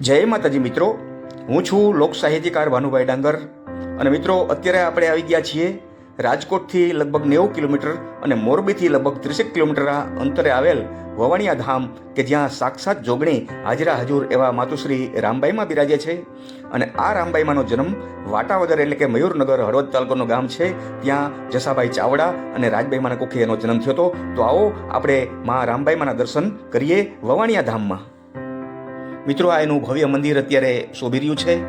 જય માતાજી મિત્રો. હું છું લોક સાહિત્યકાર ભાનુભાઈ ડાંગર. અને મિત્રો, અત્યારે આપણે આવી ગયા છીએ રાજકોટથી લગભગ નેવું કિલોમીટર અને મોરબીથી લગભગ ત્રીસેક કિલોમીટર અંતરે આવેલ વવાણિયા ધામ કે જ્યાં સાક્ષાત જોગણી હાજરા હજુર એવા માતુશ્રી રામબાઈમાં બિરાજે છે. અને આ રામબાઈમાંનો જન્મ વાટાવદર એટલે કે મયુરનગર હળવદ તાલુકાનું ગામ છે. ત્યાં જસાભાઈ ચાવડા અને રાજબાઈમાના કુખે એનો જન્મ થયો હતો. તો આવો આપણે મા રામબાઈમાના દર્શન કરીએ વવાણિયા ધામમાં. મિત્રો, આ એનું ભવ્ય મંદિર અત્યારે શોભી રહ્યું છે.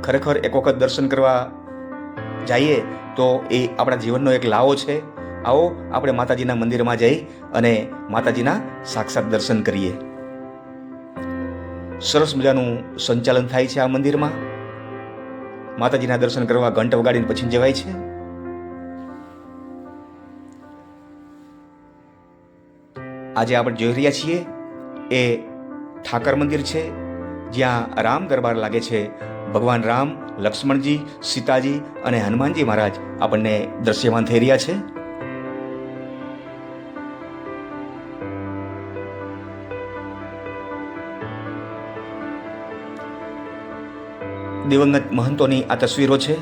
ખરેખર એક વખત દર્શન કરવા જઈએ તો એ આપણા જીવનનો એક લાવો છે. આવો, આપણે માતાજીના મંદિરમાં જઈ અને માતાજીના સાક્ષાત દર્શન કરીએ. સરસ મજાનું સંચાલન થાય છે આ મંદિરમાં. માતાજીના દર્શન કરવા ઘંટ વગાડીને પછી જવાય છે. આજે આપણે જોઈ રહ્યા છીએ એ ઠાકર મંદિર છે, જ્યાં રામ દરબાર લાગે છે. ભગવાન રામ, લક્ષ્મણજી, સીતાજી અને હનુમાનજી મહારાજ આપણને દ્રશ્યમાન થઈ રહ્યા છે. દિવંગત મહંતોની આ તસવીરો છે.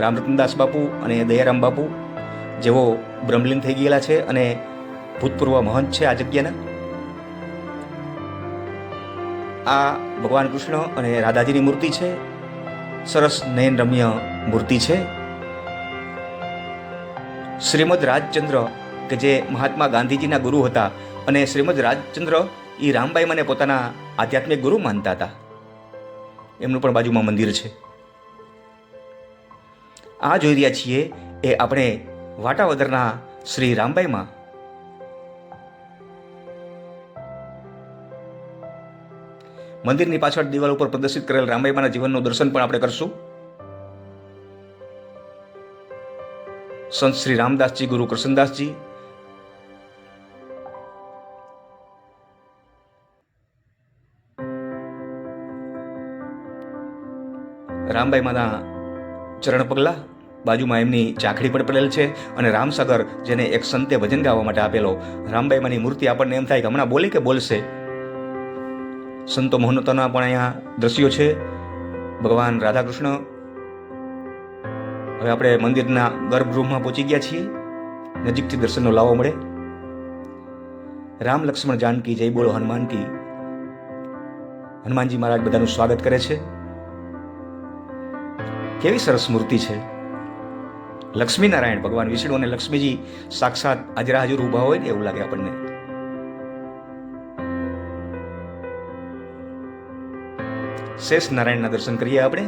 રામરતનદાસ બાપુ અને દયારામ બાપુ, જેઓ બ્રહ્મલીન થઈ ગયેલા છે અને ભૂતપૂર્વ મહંત છે આ જગ્યાના. આ ભગવાન કૃષ્ણ અને રાધાજીની મૂર્તિ છે. સરસ નયન રમ્ય મૂર્તિ છે. શ્રીમદ રાજચંદ્ર, કે જે મહાત્મા ગાંધીજીના ગુરુ હતા અને શ્રીમદ રાજચંદ્ર એ રામબાઈ મને પોતાના આધ્યાત્મિક ગુરુ માનતા હતા. એમનું પણ બાજુમાં મંદિર છે. આ જોઈ રહ્યા છીએ એ આપણે વાટાવદરના શ્રી રામબાઈમાં મંદિરની પાછળ દિવાલ ઉપર પ્રદર્શિત કરેલ રામાયમાના જીવનનું દર્શન પણ આપણે કરશું. સંત શ્રી રામદાસજી, ગુરુ કૃષ્ણદાસજી રામબાઈ માના ચરણ પગલા બાજુમાં એમની ચાખડી પણ પડેલ છે અને રામસાગર જેને એક સંતે ભજન ગાવા માટે આપેલો રામબાઈમાની મૂર્તિ આપણને એમ થાય કે હમણાં બોલે કે બોલશે? સંતો મહંતોના પણ અહીંયા દ્રશ્યો છે. ભગવાન રાધાકૃષ્ણ. હવે આપણે મંદિરના ગર્ભગૃહમાં પહોંચી ગયા છીએ. નજીકથી દર્શનનો લાવો મળે. રામ લક્ષ્મણ જાનકી, જય બોલો હનુમાન કી. હનુમાનજી મહારાજ બધાનું સ્વાગત કરે છે. કેવી સરસ મૂર્તિ છે. લક્ષ્મીનારાયણ ભગવાન વિષ્ણુ અને લક્ષ્મીજી સાક્ષાત હાજરા હાજર ઊભા હોય ને એવું લાગે આપણને. શેષ નારાયણના દર્શન કરીએ આપણે?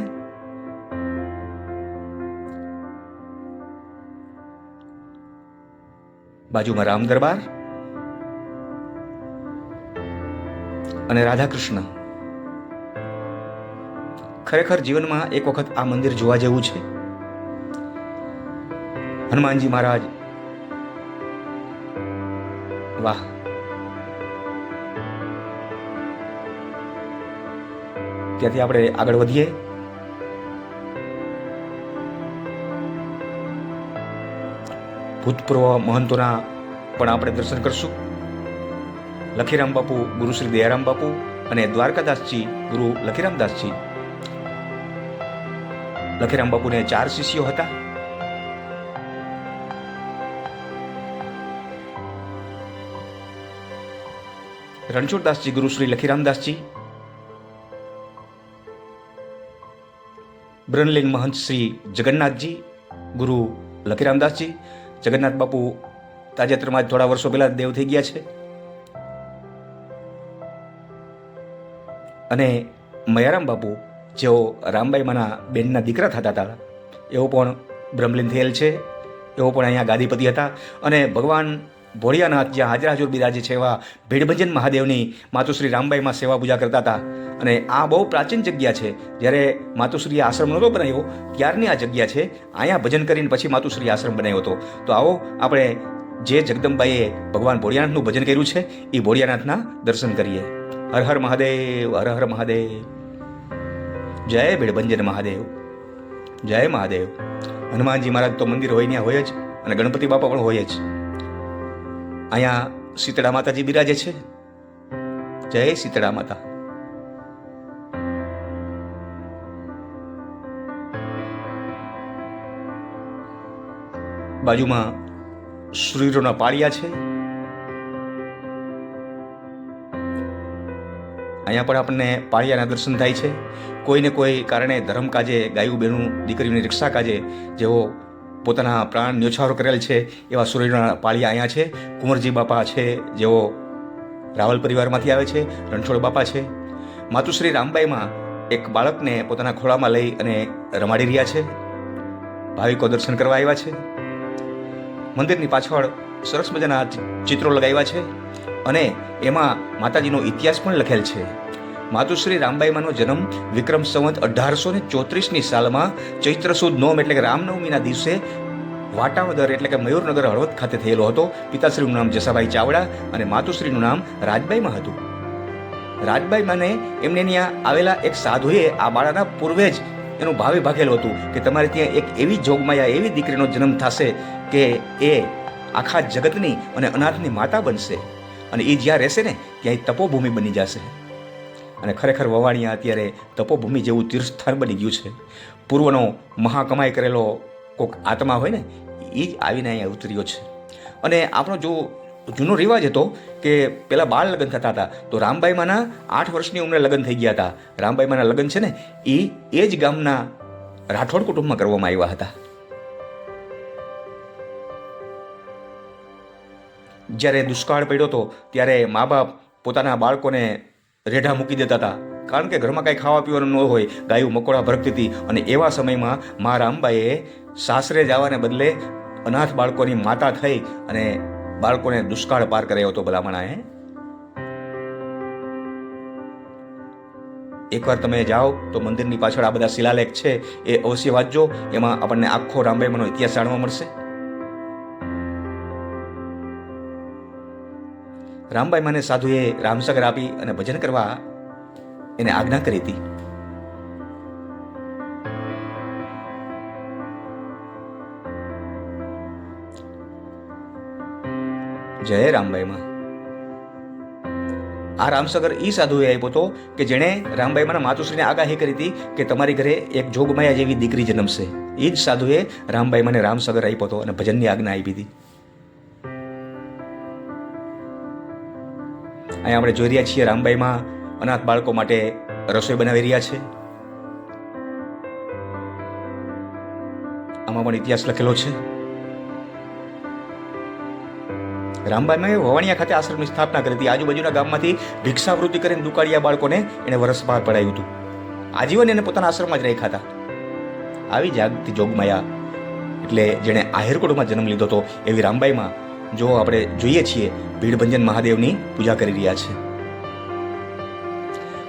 બાજુમાં રામ દરબાર અને રાધા કૃષ્ણ ખરેખર જીવનમાં એક વખત આ મંદિર જોવા જેવું છે. હનુમાનજી મહારાજ. વાહ. ત્યાંથી આપણે આગળ વધીએ. ભૂતપૂર્વ મહંતોના પણ આપણે દર્શન કરશું. લખીરામ બાપુ, ગુરુ શ્રી દયારામ બાપુ અને દ્વારકાદાસજી, ગુરુ લખીરામદાસજી લખીરામ બાપુને ચાર શિષ્યો હતા. રણછોડદાસજી, ગુરુ શ્રી લખીરામદાસજી બ્રહ્મલીન મહંત શ્રી જગન્નાથજી, ગુરુ લખીરામદાસજી જગન્નાથ બાપુ તાજેતરમાં જ થોડા વર્ષો પહેલા દેવ થઈ ગયા છે. અને મયારામ બાપુ, જેઓ રામબાઈમાના બેનના દીકરા થતા હતા એવો પણ બ્રહ્મલીન થયેલ છે. એવો પણ અહીંયા ગાદીપતિ હતા. અને ભગવાન ભોળિયાનાથ જ્યાં હાજર હાજર બિરાજે છે એવા ભીડભંજન મહાદેવની માતુશ્રી રામબાઈમાં સેવા પૂજા કરતા હતા. અને આ બહુ પ્રાચીન જગ્યા છે. જ્યારે માતુશ્રી આશ્રમ નહોતો બનાવ્યો ત્યારની આ જગ્યા છે? અહીંયા ભજન કરીને પછી માતુશ્રી આશ્રમ બનાવ્યો હતો. તો આવો આપણે જે જગદંબાઈએ ભગવાન ભોળિયાનાથનું ભજન કર્યું છે, એ ભોળિયાનાથના દર્શન કરીએ. હર હર મહાદેવ, હર હર મહાદેવ. જય ભીડભંજન મહાદેવ. જય મહાદેવ. હનુમાનજી મહારાજ તો મંદિર હોય ત્યાં હોય જ, અને ગણપતિ બાપા પણ હોય જ. અહીંયા શીતળા માતાજી બિરાજે છે. જય શીતળા માતા. બાજુમાં શરીરોના પાળિયા છે. અહીંયા પણ આપણને પાળિયાના દર્શન થાય છે. કોઈને કોઈ કારણે ધર્મ કાજે ગાયું બેનું દીકરીની રિક્ષા કાજે જેઓ પોતાના પ્રાણ ન્યોછાવર કરેલ છે એવા સૂર્યના પાળિયા અહીંયા છે. કુંવરજી બાપા છે, જેઓ રાવલ પરિવારમાંથી આવે છે, રણછોડ બાપા છે. માતુશ્રી રામબાઈમાં એક બાળકને પોતાના ખોળામાં લઈ અને રમાડી રહ્યા છે. ભાવિકો દર્શન કરવા આવ્યા છે. મંદિરની પાછળ સરસ મજાના ચિત્રો લગાવ્યા છે અને એમાં માતાજીનો ઇતિહાસ પણ લખેલ છે. માતુશ્રી રામબાઈમાનો જન્મ વિક્રમ સંવત અઢારસો ને ચોત્રીસની સાલમાં ચૈત્ર સુદ નોમ એટલે કે રામનવમીના દિવસે વાટાવદર એટલે કે મયુરનગર હળવદ ખાતે થયેલો હતો. પિતાશ્રીનું નામ જસાભાઈ ચાવડા અને માતુશ્રીનું નામ રાજબાઈમાં હતું. રાજબાઈ મને એમને ત્યાં આવેલા એક સાધુએ આ બાળાના પૂર્વે જ એનું ભાવે ભાગેલું હતું કે તમારે ત્યાં એક એવી જોગમાયા, એવી દીકરીનો જન્મ થશે કે એ આખા જગતની અને અનાથની માતા બનશે અને એ જ્યાં રહેશે ને ત્યાં એ તપોભૂમિ બની જશે. અને ખરેખર વવાણિયા અત્યારે તપોભૂમિ જેવું તીર્થસ્થાન બની ગયું છે. પૂર્વનો મહાકમાઈ કરેલો કોઈક આત્મા હોય ને એ જ આવીને અહીંયા ઉતર્યો છે. અને આપણો જો જૂનો રિવાજ હતો કે પહેલાં બાળ લગ્ન થતા હતા, તો રામબાઈમાના આઠ વર્ષની ઉંમરે લગ્ન થઈ ગયા હતા. રામબાઈમાના લગ્ન છે ને એ એ જ ગામના રાઠોડ કુટુંબમાં કરવામાં આવ્યા હતા. જ્યારે દુષ્કાળ પડ્યો હતો, ત્યારે મા બાપ પોતાના બાળકોને રેઢા મૂકી દેતા હતા. કારણ કે ઘરમાં કાંઈ ખાવા પીવાનું ન હોય, ગાયું મકોડા ભરકતી હતી અને એવા સમયમાં મા રામબાઈએ સાસરે જવાને બદલે અનાથ બાળકોની માતા થઈ અને બાળકોને દુષ્કાળ પાર કરાયો હતો ભલામણાએ. એકવાર તમે જાઓ તો મંદિરની પાછળ આ બધા શિલાલેખ છે, એ અવશ્ય વાંચજો. એમાં આપણને આખો રામબાઈમાંનો ઇતિહાસ જાણવા મળશે. રામબાઈ માને સાધુએ રામસગર આપી અને ભજન કરવા એને આજ્ઞા કરી હતી. જય રામબાઈમાં આ રામસગર ઈ સાધુએ આપ્યો હતો કે જેણે રામબાઈમાના માતુશ્રીને આગાહી કરી હતી કે તમારી ઘરે એક જોગમાયા જેવી દીકરી જન્મશે. એ જ સાધુએ રામબાઈમાને રામસગર આપ્યો હતો અને ભજનની આજ્ઞા આપી હતી. અહીંયા આપણે જોઈ રહ્યા છીએ રામબાઈમાં અનાથ બાળકો માટે રસોઈ બનાવી રહ્યા છે. આમાં પણ ઇતિહાસ લખેલો છે. રામબાઈમાં વવાણિયા ખાતે આશ્રમની સ્થાપના કરી હતી. આજુબાજુના ગામમાંથી ભિક્ષાવૃત્તિ કરીને દુકાળિયા બાળકોને એણે વરસ બહાર પડાવ્યું હતું. આજીવન એને પોતાના આશ્રમમાં જ રાખ્યા હતા. આવી જાગતી જોગમાયા એટલે જેણે આહિરકોટમાં જન્મ લીધો હતો એવી રામબાઈમાં જો આપણે જોઈએ છીએ, ભીડભંજન મહાદેવની પૂજા કરી રહ્યા છે.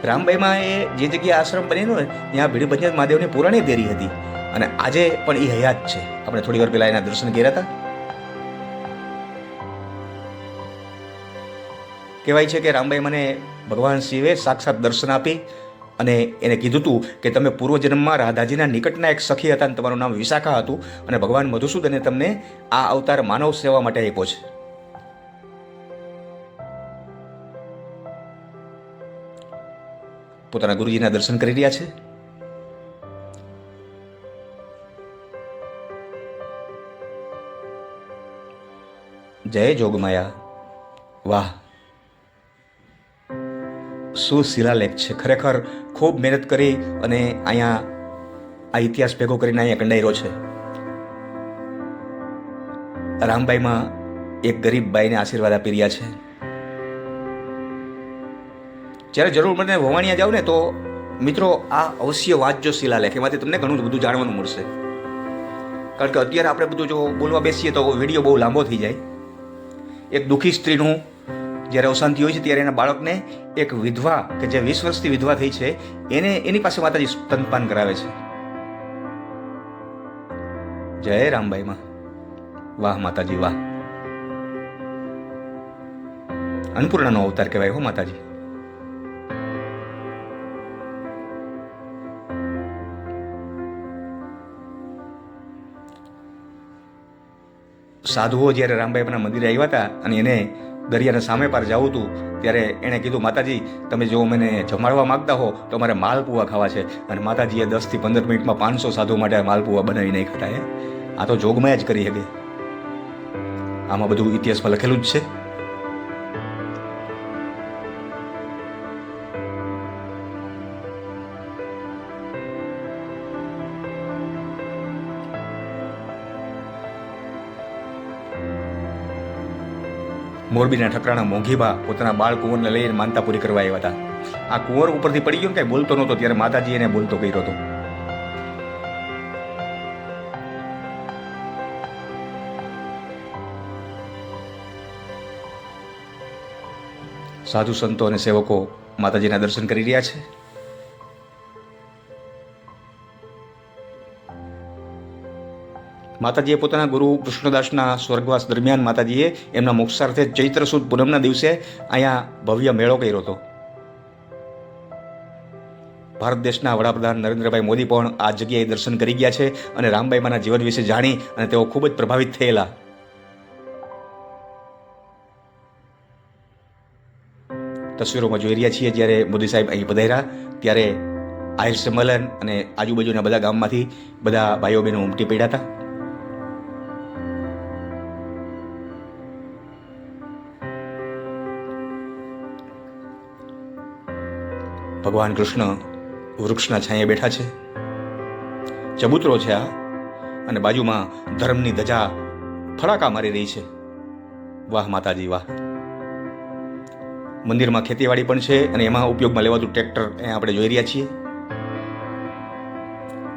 રામબાઈમાં એ જે જગ્યાએ આશ્રમ બનેલો હોય, ત્યાં ભીડભંજન મહાદેવની પુરાણી દેરી હતી. અને આજે પણ એ હયાત છે. આપણે થોડી વાર પહેલાં એના દર્શન કર્યા હતા. કહેવાય છે કે રામબાઈ મને ભગવાન શિવે સાક્ષાત દર્શન આપી અને એને કીધું હતું કે તમે પૂર્વજન્મમાં રાધાજીના નિકટના એક સખી હતા અને તમારું નામ વિશાખા હતું અને ભગવાન મધુસૂદને તમને આ અવતાર માનવ સેવા માટે આપ્યો છે. પોતાના ગુરુજીના દર્શન કરી રહ્યા છે? જય જોગમાયા. વાહ. શું શિલાલેખ છે. ખરેખર ખૂબ મહેનત કરી અને અહીંયા આ ઇતિહાસ ભેગો કરીને અહીંયા કંડાયરો છે. રામબાઈમાં એક ગરીબ બાઈને આશીર્વાદ આપી રહ્યા છે. જ્યારે જરૂર મને વવાણિયા જાવ ને તો મિત્રો આ અવશ્ય વાંચજો શિલાલેખ એમાંથી તમને ઘણું બધું જાણવાનું મળશે. કારણ કે અત્યારે આપણે બધું જો બોલવા બેસીએ તો વીડિયો બહુ લાંબો થઈ જાય. એક દુઃખી સ્ત્રીનું જ્યારે અવસાનથી હોય છે, ત્યારે એના બાળકને એક વિધવા કે જે વીસ વર્ષથી વિધવા થઈ છે, એને એની પાસે માતાજી સ્તનપાન કરાવે છે. જય રામબાઈમાં વાહ માતાજી, વાહ. અન્નપૂર્ણાનો અવતાર કહેવાય હો માતાજી. સાધુઓ જ્યારે રામબાઈના મંદિરે આવ્યા હતા અને એને દરિયાના સામે પાર જવું હતું ત્યારે એણે કીધું, માતાજી, તમે જો મને જમાડવા માગતા હો, તો મારે માલપુવા ખાવા છે. અને માતાજીએ દસથી પંદર મિનિટમાં પાંચસો સાધુ માટે માલપુવા બનાવી નાખ્યા હે? આ તો જોગમાં જ કરી શકે આમાં બધું ઇતિહાસમાં લખેલું જ છે. મોરબીના ઠકરાણા મોંઘીબા પોતાના બાળ કુંવરને લઈને માનતા પૂરી કરવા આવ્યા હતા. આ કુંવર ઉપરથી પડી ગયો ને કાંઈ બોલતો નહોતો, ત્યારે માતાજી એને બોલતો કર્યો હતો. સાધુ સંતો અને સેવકો માતાજીના દર્શન કરી રહ્યા છે. માતાજીએ પોતાના ગુરુ કૃષ્ણદાસના સ્વર્ગવાસ દરમિયાન માતાજીએ એમના મોક્ષાર્થે ચૈત્ર સુદ પૂનમના દિવસે અહીંયા ભવ્ય મેળો કર્યો હતો. ભારત દેશના વડાપ્રધાન નરેન્દ્રભાઈ મોદી પણ આ જગ્યાએ દર્શન કરી ગયા છે અને રામબાઈમાના જીવન વિશે જાણી અને તેઓ ખૂબ જ પ્રભાવિત થયેલા. તસવીરોમાં જોઈ રહ્યા છીએ જ્યારે મોદી સાહેબ અહીં પધાર્યા, ત્યારે આહિર સંમેલન અને આજુબાજુના બધા ગામમાંથી બધા ભાઈઓ બહેનો ઉમટી પડ્યા હતા. ભગવાન કૃષ્ણ વૃક્ષના છાંયે બેઠા છે. ચબૂતરો છે આ અને બાજુમાં ધર્મની ધજા ફડાકા મારી રહી છે. વાહ માતાજી, વાહ. મંદિરમાં ખેતીવાડી પણ છે અને એમાં ઉપયોગમાં લેવાતું ટ્રેક્ટર અહીંયા આપણે જોઈ રહ્યા છીએ.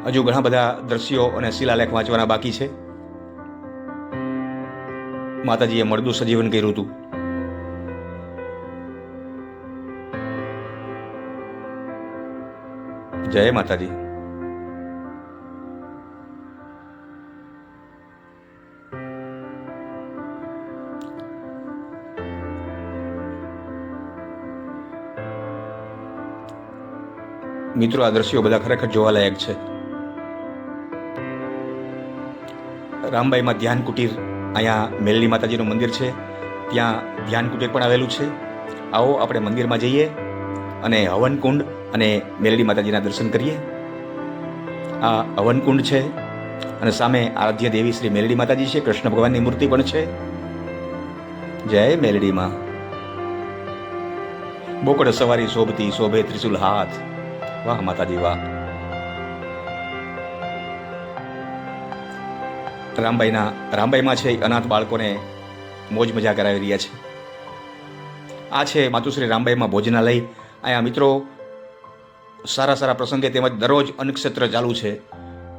હજુ ઘણા બધા દ્રશ્યો અને શિલાલેખ વાંચવાના બાકી છે. માતાજીએ મળદું સજીવન કર્યું હતું. જય માતાજી. મિત્રો આ દ્રશ્યો બધા ખરેખર જોવાલાયક છે. રામબાઈમાં ધ્યાન કુટીર અહીંયા મેલની માતાજીનું મંદિર છે. ત્યાં ધ્યાન કુટીર પણ આવેલું છે. આવો આપણે મંદિરમાં જઈએ અને હવનકુંડ અને મેલડી માતાજીના દર્શન કરીએ. આ હવનકુંડ છે અને સામે આરાધ્ય દેવી શ્રી મેલડી માતાજી છે. કૃષ્ણ ભગવાનની મૂર્તિ પણ છે. જય મેલડીમાં બોકડ સવારી શોભતી, શોભે ત્રિશુલ હાથ. વાહ માતાજી, વાહ. રામબાઈના, રામબાઈમાં છે અનાથ બાળકોને મોજ મજા કરાવી રહ્યા છે. આ છે માતુશ્રી રામબાઈમાં ભોજનાલય. અહીંયા મિત્રો સારા સારા પ્રસંગે તેમજ દરરોજ અન્નક્ષેત્ર ચાલુ છે.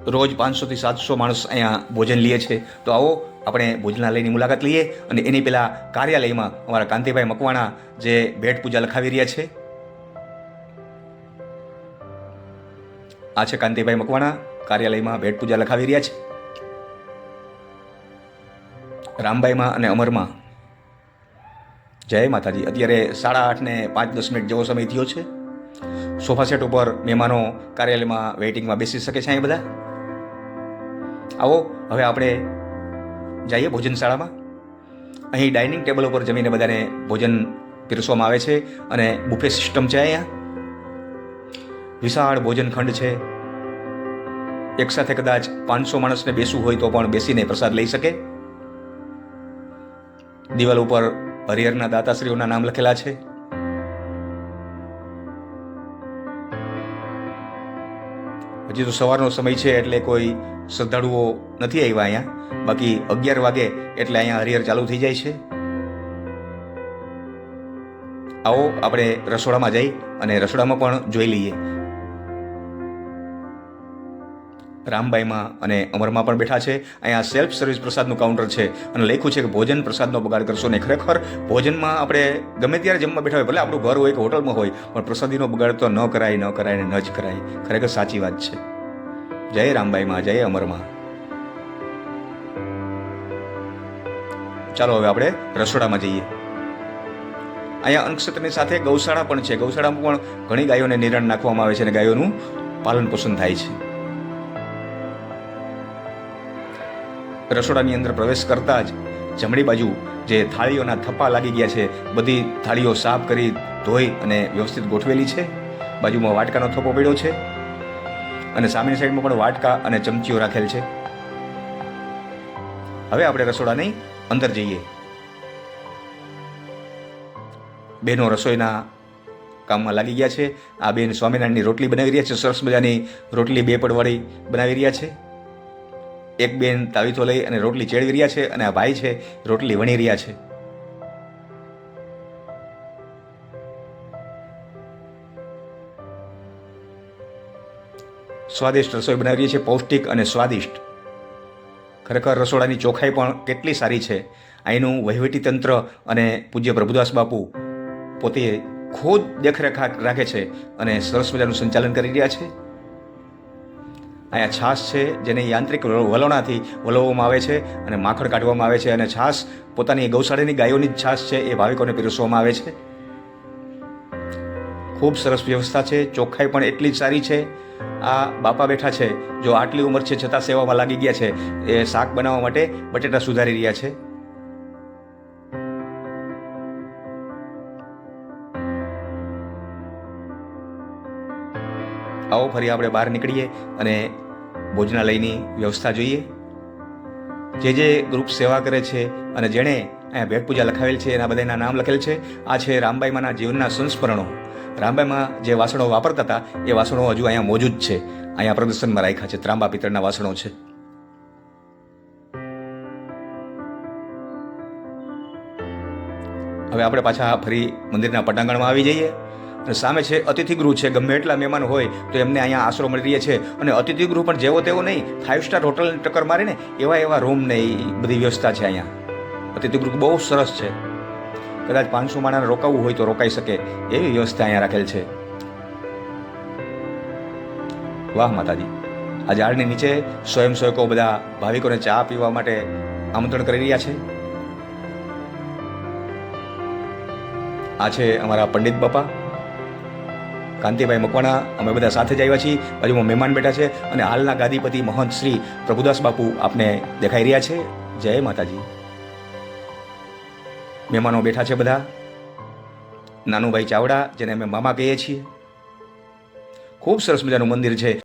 રોજ પાંચસોથી સાતસો માણસ અહીંયા ભોજન લે છે. તો આવો આપણે ભોજનાલયની મુલાકાત લઈએ અને એની પહેલાં કાર્યાલયમાં અમારા કાંતિભાઈ મકવાણા જે ભેટ પૂજા લખાવી રહ્યા છે. આ છે કાંતિભાઈ મકવાણા કાર્યાલયમાં ભેટ પૂજા લખાવી રહ્યા છે. રામબાઈમાં અને અમરમાં. જય માતાજી. અત્યારે સાડા આઠ ને પાંચ દસ મિનિટ જેવો સમય થયો છે. સોફા સેટ ઉપર મહેમાનો કાર્યાલયમાં વેઇટિંગમાં બેસી શકે છે અહીં બધા? આવો, હવે આપણે જઈએ ભોજનશાળામાં. અહીં ડાઇનિંગ ટેબલ ઉપર જમીને બધાને ભોજન પીરસવામાં આવે છે અને બુફે સિસ્ટમ છે અહીંયા. વિશાળ ભોજન ખંડ છે. એક સાથે કદાચ પાંચસો માણસને બેસવું હોય તો પણ બેસીને પ્રસાદ લઈ શકે. દિવાલ ઉપર હરિહરના દાતાશ્રીઓના નામ લખેલા છે. હજી તો સવારનો સમય છે એટલે કોઈ શ્રદ્ધાળુઓ નથી આવ્યા અહીંયા. બાકી અગિયાર વાગે એટલે અહીંયા હરિહર ચાલુ થઈ જાય છે. આવો, આપણે રસોડામાં જઈ અને રસોડામાં પણ જોઈ લઈએ. રામબાઈમાં અને અમરમાં પણ બેઠા છે. અહીંયા સેલ્ફ સર્વિસ પ્રસાદનું કાઉન્ટર છે અને લખ્યું છે કે ભોજન પ્રસાદનો બગાડ કરશો ને ખરેખર ભોજનમાં આપણે ગમે ત્યારે જમવા બેઠા હોય, ભલે આપણું ઘર હોય કે હોટલમાં હોય, પણ પ્રસાદીનો બગાડ તો ન કરાય ન કરાય ને ન જ કરાય. ખરેખર સાચી વાત છે. જય રામબાઈમાં, જય અમરમાં. ચાલો હવે આપણે રસોડામાં જઈએ. અહીંયા અન્નક્ષેત્રની સાથે ગૌશાળા પણ છે. ગૌશાળામાં પણ ઘણી ગાયોને નિરણ નાખવામાં આવે છે અને ગાયોનું પાલન પોષણ થાય છે. રસોડાની અંદર પ્રવેશ કરતા જ જમણી બાજુ જે થાળીઓના થપ્પા લાગી ગયા છે, બધી થાળીઓ સાફ કરી ધોઈ અને વ્યવસ્થિત ગોઠવેલી છે. બાજુમાં વાટકાનો થપ્પો પડ્યો છે અને સામેની સાઈડમાં પણ વાટકા અને ચમચીઓ રાખેલ છે. હવે આપણે રસોડાની અંદર જઈએ. બહેનો રસોઈના કામમાં લાગી ગયા છે. આ બેન સ્વામિનારાયણની રોટલી બનાવી રહ્યા છે. સરસ મજાની રોટલી બે પડવાળી બનાવી રહ્યા છે. એક બેન તાવીથો લઈ અને રોટલી ચેડવી રહ્યા છે અને આ ભાઈ છે, રોટલી વણી રહ્યા છે. સ્વાદિષ્ટ રસોઈ બનાવી રહી છે, પૌષ્ટિક અને સ્વાદિષ્ટ. ખરેખર રસોડાની ચોખાઈ પણ કેટલી સારી છે. અહીંનું વહીવટી તંત્ર અને પૂજ્ય પ્રભુદાસ બાપુ પોતે ખુદ દેખરેખ રાખે છે અને સરસ મજાનું સંચાલન કરી રહ્યા છે. અહીંયા છાશ છે, જેને યાંત્રિક વલણાથી વલવવામાં આવે છે અને માખણ કાઢવામાં આવે છે. અને છાશ પોતાની ગૌશાળાની ગાયોની જ છાશ છે, એ ભાવિકોને પીરસવામાં આવે છે. ખૂબ સરસ વ્યવસ્થા છે, ચોખ્ખાઈ પણ એટલી જ સારી છે. આ બાપા બેઠા છે, જો આટલી ઉંમર છે, છતાં સેવામાં લાગી ગયા છે. એ શાક બનાવવા માટે બટેટા સુધારી રહ્યા છે. આવો ફરી આપણે બહાર નીકળીએ અને ભોજનાલયની વ્યવસ્થા જોઈએ. જે જે ગ્રુપ સેવા કરે છે અને જેણે અહીંયા ભેટ પૂજા લખાવેલ છે, એના બધાના નામ લખેલ છે. આ છે રામબાઈમાના જીવનના સંસ્મરણો. રામબાઈમાં જે વાસણો વાપરતા હતા, એ વાસણો હજુ અહીંયા મોજૂદ છે. અહીંયા પ્રદર્શનમાં રાખ્યા છે. ત્રાંબા પિત્તળના વાસણો છે. હવે આપણે પાછા ફરી મંદિરના પટાંગણમાં આવી જઈએ. અને સામે છે અતિથિગૃહ છે. ગમે એટલા મહેમાન હોય તો એમને અહીંયા આશરો મળી રહે છે. અને અતિથિગૃહ પણ જેવો તેવો નહીં. ફાઇવ સ્ટાર હોટલની ટક્કર મારે ને એવા એવા રૂમ ને બધી વ્યવસ્થા છે અહીંયા. અતિથિગૃહ બહુ સરસ છે. કદાચ પાંચસો માણાને રોકાવવું હોય તો રોકાઈ શકે. એવી વ્યવસ્થા અહીંયા રાખેલ છે. વાહ માતાજી. આ ઝાડની નીચે સ્વયંસેવકો બધા ભાવિકોને ચા પીવા માટે આમંત્રણ કરી રહ્યા છે. આ છે અમારા પંડિત બાપા. કાંતિભાઈ મકવાણા, અમે બધા સાથે જ આવ્યા છીએ. બાજુમાં મહેમાન બેઠા છે અને હાલના ગાદીપતિ મહંત શ્રી પ્રભુદાસ બાપુ આપને દેખાઈ રહ્યા છે. જય માતાજી. મહેમાનો બેઠા છે બધા. નાનુભાઈ ચાવડા, જેને અમે મામા કહીએ છીએ. ખૂબ સરસ મજાનું મંદિર છે.